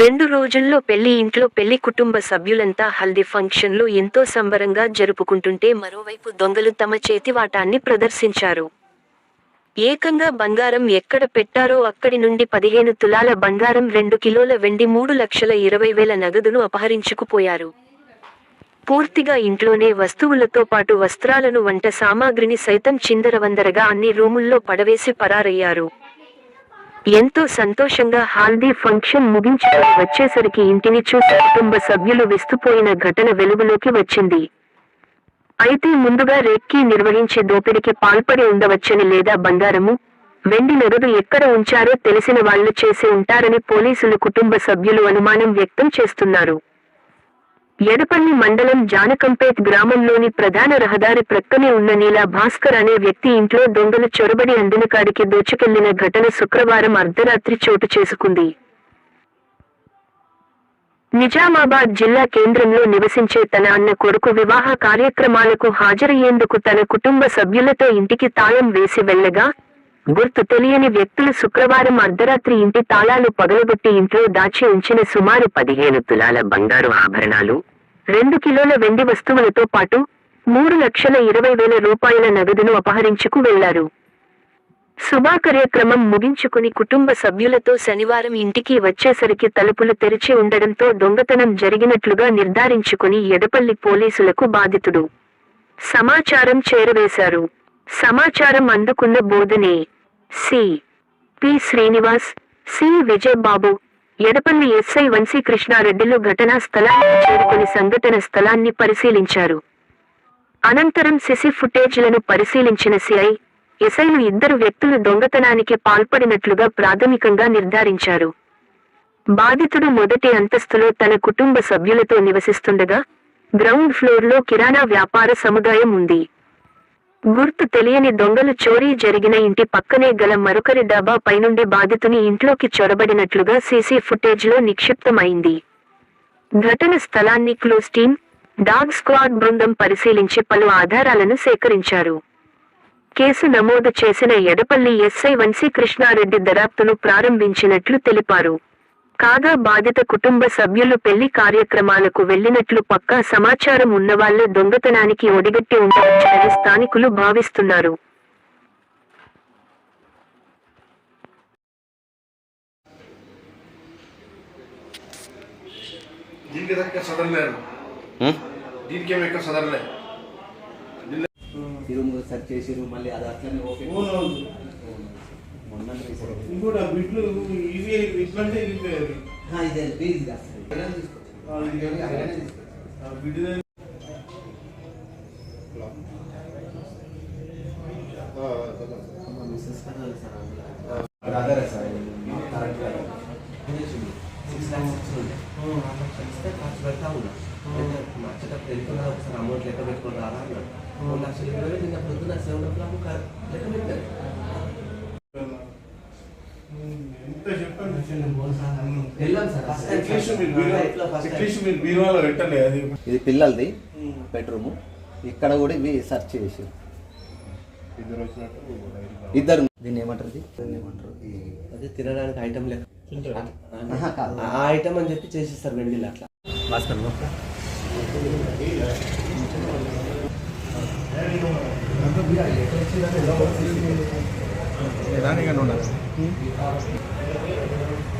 రెండు రోజుల్లో పెళ్ళి ఇంట్లో పెళ్ళి కుటుంబ సభ్యులంతా హల్దీ ఫంక్షన్లో ఎంతో సంబరంగా జరుపుకుంటుంటే మరోవైపు దొంగలు తమ చేతివాటాన్ని ప్రదర్శించారు. ఏకంగా బంగారం ఎక్కడ పెట్టారో అక్కడి నుండి పదిహేను తులాల బంగారం రెండు కిలోల వెండి మూడు లక్షల ఇరవై వేల నగదును అపహరించుకుపోయారు. పూర్తిగా ఇంట్లోనే వస్తువులతో పాటు వస్త్రాలను వంట సామాగ్రిని సైతం చిందరవందరగా అన్ని రూముల్లో పడవేసి పరారయ్యారు. ఎంతో సంతోషంగా హాల్దీ ఫంక్షన్ ముగించుకొని వచ్చేసరికి ఇంటిని చూసి కుటుంబ సభ్యులు విస్తుపోయిన ఘటన వెలుగులోకి వచ్చింది. అయితే ముందుగా రెక్కి నిర్వహించే దోపిడికి పాల్పడి ఉండవచ్చని లేదా బంగారము? వెండి నగదు ఎక్కడ ఉంచారో తెలిసిన వాళ్ళు చేసి ఉంటారని పోలీసులు కుటుంబ సభ్యులు అనుమానం వ్యక్తం చేస్తున్నారు. ఎడపల్లి మండలం జానకంపేట్ గ్రామంలోని ప్రధాన రహదారి ప్రక్కనే ఉన్న నీలా భాస్కర్ అనే వ్యక్తి ఇంట్లో దొంగలు చొరబడి అందిన కాడికి దోచుకెళ్ళిన ఘటన శుక్రవారం అర్ధరాత్రి చోటు చేసుకుంది. నిజామాబాద్ జిల్లా కేంద్రంలో నివసించే తన అన్న కొడుకు వివాహ కార్యక్రమాలకు హాజరయ్యేందుకు తన కుటుంబ సభ్యులతో ఇంటికి తాళం వేసి వెళ్ళగా గుర్తు తెలియని వ్యక్తులు శుక్రవారం అర్ధరాత్రి ఇంటి తాళాలు పగలగొట్టి ఇంట్లో దాచి ఉంచిన సుమారు పదిహేను తులాల బంగారు ఆభరణాలు రెండు కిలోల వెండి వస్తువులతో పాటు మూడు లక్షల ఇరవై వేల రూపాయల నగదును అపహరించుకు వెళ్ళారు. శుభాకార్యక్రమం ముగించుకుని కుటుంబ సభ్యులతో శనివారం ఇంటికి వచ్చేసరికి తలుపులు తెరిచి ఉండడంతో దొంగతనం జరిగినట్లుగా నిర్ధారించుకుని ఎడపల్లి పోలీసులకు బాధితుడు. సమాచారం చేరవేశారు. సమాచారం అందుకున్న బోధనే C. P. Srinivas C. Vijayababu Edapalli SI Vamshi కృష్ణారెడ్డిలు ఘటనా స్థలానికి చేరుకుని సంఘటన స్థలాన్ని పరిశీలించారు. అనంతరం సిసి ఫుటేజ్లను పరిశీలించిన సిఐ ఎస్ఐలు ఇద్దరు వ్యక్తులు దొంగతనానికి పాల్పడినట్లుగా ప్రాథమికంగా నిర్ధారించారు. బాధితుడు మొదటి అంతస్తులో తన కుటుంబ సభ్యులతో నివసిస్తుండగా గ్రౌండ్ ఫ్లోర్లో కిరాణా వ్యాపార సముదాయం ఉంది. గుర్తు తెలియని దొంగలు చోరీ జరిగిన ఇంటి పక్కనే గల మరొకరి డాబా పైనుండి బాధితుని ఇంట్లోకి చొరబడినట్లుగా సీసీ ఫుటేజ్లో నిక్షిప్తమైంది. ఘటన స్థలాన్ని క్లోజ్ టీమ్ డాగ్ స్క్వాడ్ బృందం పరిశీలించి పలు ఆధారాలను సేకరించారు. కేసు నమోదు చేసిన ఎడపల్లి ఎస్ఐ వంశీ కృష్ణారెడ్డి దర్యాప్తును ప్రారంభించినట్లు తెలిపారు. కాగా బాధిత కుటుంబ సభ్యులు పెళ్ళి కార్యక్రమాలకు వెళ్ళినట్లు పక్కా సమాచారం ఉన్నవాళ్ళే దొంగతనానికి ఒడిగట్టి ఉండవచ్చని స్థానికులు భావిస్తున్నారు. సెర్చ్ చేసిరు మళ్ళీ అది అట్లనే రీసెంట్ ఇంకోటి ఆ బిట్లు ఇవి ఇట్లంటే ఆ బిడ్డ brother sir correct six lakhs six ఉండే ఇస్తే ఖర్చు పెడతా ఉన్నా. నచ్చేటప్పుడు వెళ్ళిపోయినా ఒకసారి అమౌంట్ లెక్క పెట్టుకుని రారా అన్నాడు. లక్షలు ఇరవై నిన్న పొద్దున్న సెవెన్ ఓ క్లాక్ లెక్క పెట్టారు. ఇది పిల్లలది బెడ్రూమ్. ఇక్కడ కూడా ఇవి సెర్చ్ చేసి ఇద్దరు దీన్ని ఏమంటారు? దీన్ని ఏమంటారు? అదే తినడానికి ఐటమ్ లెక్క. ఆ ఐటమ్ అని చెప్పి చేసేస్తారు వెండిలో అట్లా. భాస్కర్. దానికన్నా ఉండదు